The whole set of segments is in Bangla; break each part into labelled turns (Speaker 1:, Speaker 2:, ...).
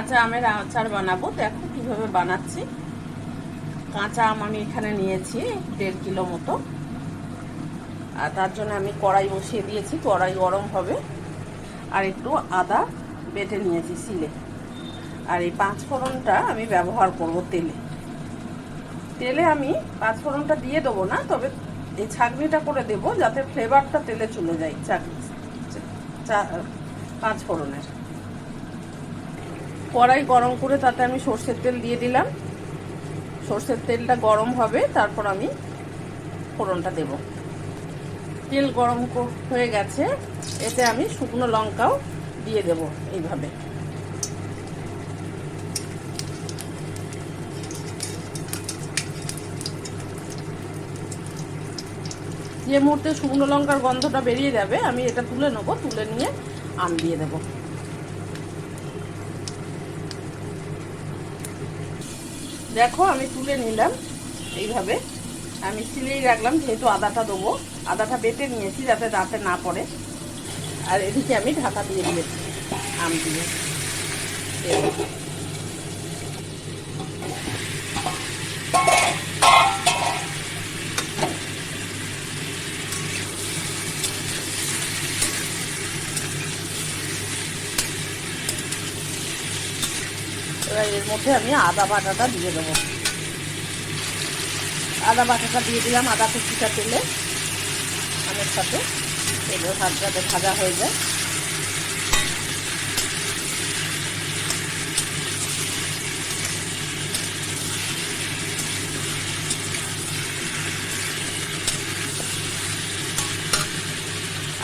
Speaker 1: কাঁচা আমের আচার বানাবো। দেখো কীভাবে বানাচ্ছি। কাঁচা আম আমি এখানে নিয়েছি, দেড় কিলো মতো। আর তার জন্য আমি কড়াই বসিয়ে দিয়েছি, কড়াই গরম হবে। আর একটু আদা বেটে নিয়েছি সিলে আর এই পাঁচ ফোড়নটা আমি ব্যবহার করব তেলে। তেলে আমি পাঁচ ফোড়নটা দিয়ে দেবো না, তবে এই ছাঁকনিটা করে দেব, যাতে ফ্লেভারটা তেলে চলে যায় চাকনি পাঁচ ফোড়নের কড়াই গরম করে তাতে আমি সর্ষের তেল দিয়ে দিলাম। সর্ষের তেলটা গরম হবে, তারপর আমি ফোড়নটা দেব। তেল গরম হয়ে গেছে, এতে আমি শুকনো লঙ্কাও দিয়ে দেব এইভাবে। যে মুহূর্তে শুকনো লঙ্কার গন্ধটা বেরিয়ে যাবে, আমি এটা তুলে নেব, তুলে নিয়ে আম দিয়ে দেব। দেখো, আমি তুলে নিলাম এইভাবে। আমি সিলেই রাখলাম, যেহেতু আদাটা দেবো। আদাটা বেটে নিয়েছি যাতে দাঁতে না পড়ে। আর এদিকে আমি ঢাকা দিয়ে দিয়েছি আম দিয়ে। এবার এর মধ্যে আমি আদা বাটাটা দিয়ে দেবো। আদা বাটাটা দিয়ে দিলাম আদা কুচিটা তেলে। আমের সাথে। এগুলো যাতে ভাজা হয়ে যায়।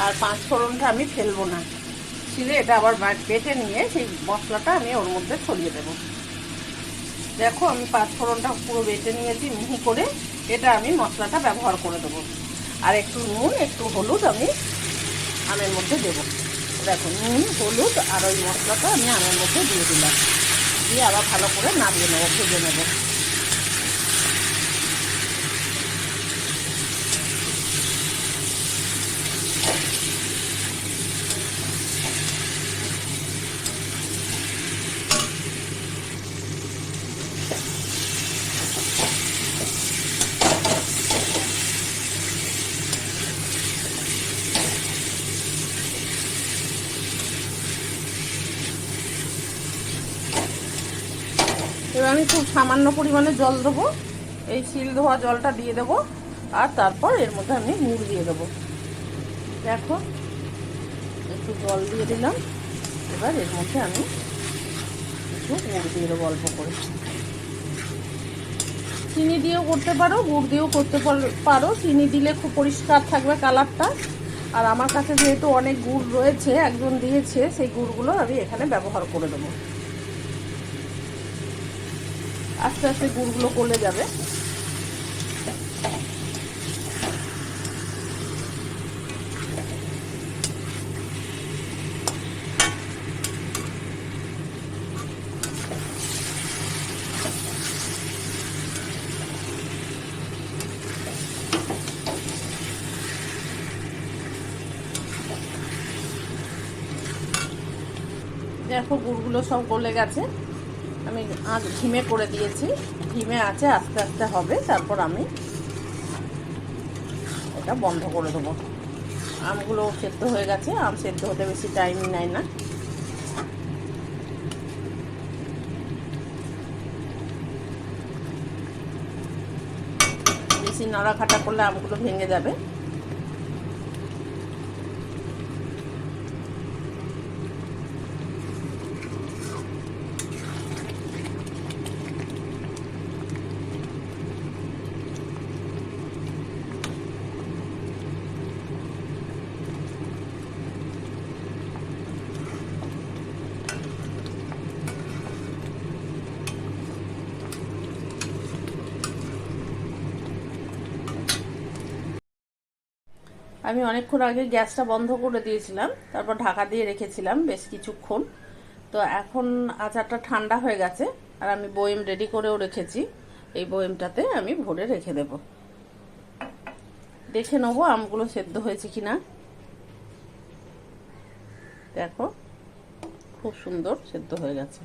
Speaker 1: আর পাঁচ ফোড়নটা আমি ফেলব না। ছিলে, এটা আবার বেটে নিয়ে সেই মশলাটা আমি ওর মধ্যে ছড়িয়ে দেবো। দেখো, আমি পাঁচ ফোড়নটা পুরো বেটে নিয়েছি, মিহি করে এটা আমি মশলাটা ব্যবহার করে দেবো। আর একটু নুন, একটু হলুদ আমি আমের মধ্যে দেবো। দেখো, নুন, হলুদ আর ওই মশলাটা আমি আমের মধ্যে দিয়ে দিলাম। দিয়ে আবার ভালো করে নাড়িয়ে নেব, ভেজে নেব। এবার আমি খুব সামান্য পরিমাণে জল দেবো। এই শিল ধোয়া জলটা দিয়ে দেবো। আর তারপর এর মধ্যে আমি গুড় দিয়ে দেবো। দেখো, একটু জল দিয়ে দিলাম। এবার এর মধ্যে আমি একটু গুড় দিয়ে দেবো অল্প করে। চিনি দিয়েও করতে পারো, গুড় দিয়েও করতে পারো চিনি দিলে খুব পরিষ্কার থাকবে কালারটা। আর আমার কাছে যেহেতু অনেক গুড় রয়েছে, একজন দিয়েছে, সেই গুড়গুলো আমি এখানে ব্যবহার করে দেবো। আস্তে আস্তে গুড়গুলো গলে যাবে। দেখো গুড়গুলো সব গলে গেছে। আমি আঁচ ঘিমে করে দিয়েছি। ঘিমে আছে, আস্তে আস্তে হবে। তারপর আমি এটা বন্ধ করে দেবো। আমগুলো সেদ্ধ হয়ে গেছে। আম সেদ্ধ হতে বেশি টাইম নেয় না। বেশি নাড়াখাটা করলে আমগুলো ভেঙে যাবে। আমি অনেকক্ষণ আগে গ্যাসটা বন্ধ করে দিয়েছিলাম, তারপর ঢাকা দিয়ে রেখেছিলাম বেশ কিছুক্ষণ। তো এখন আচারটা ঠান্ডা হয়ে গেছে, আর আমি বয়েম রেডি করেও রেখেছি। এই বয়েমটাতে আমি ভরে রেখে দেব। দেখে নেব আমগুলো সেদ্ধ হয়েছে কি না দেখো, খুব সুন্দর সেদ্ধ হয়ে গেছে।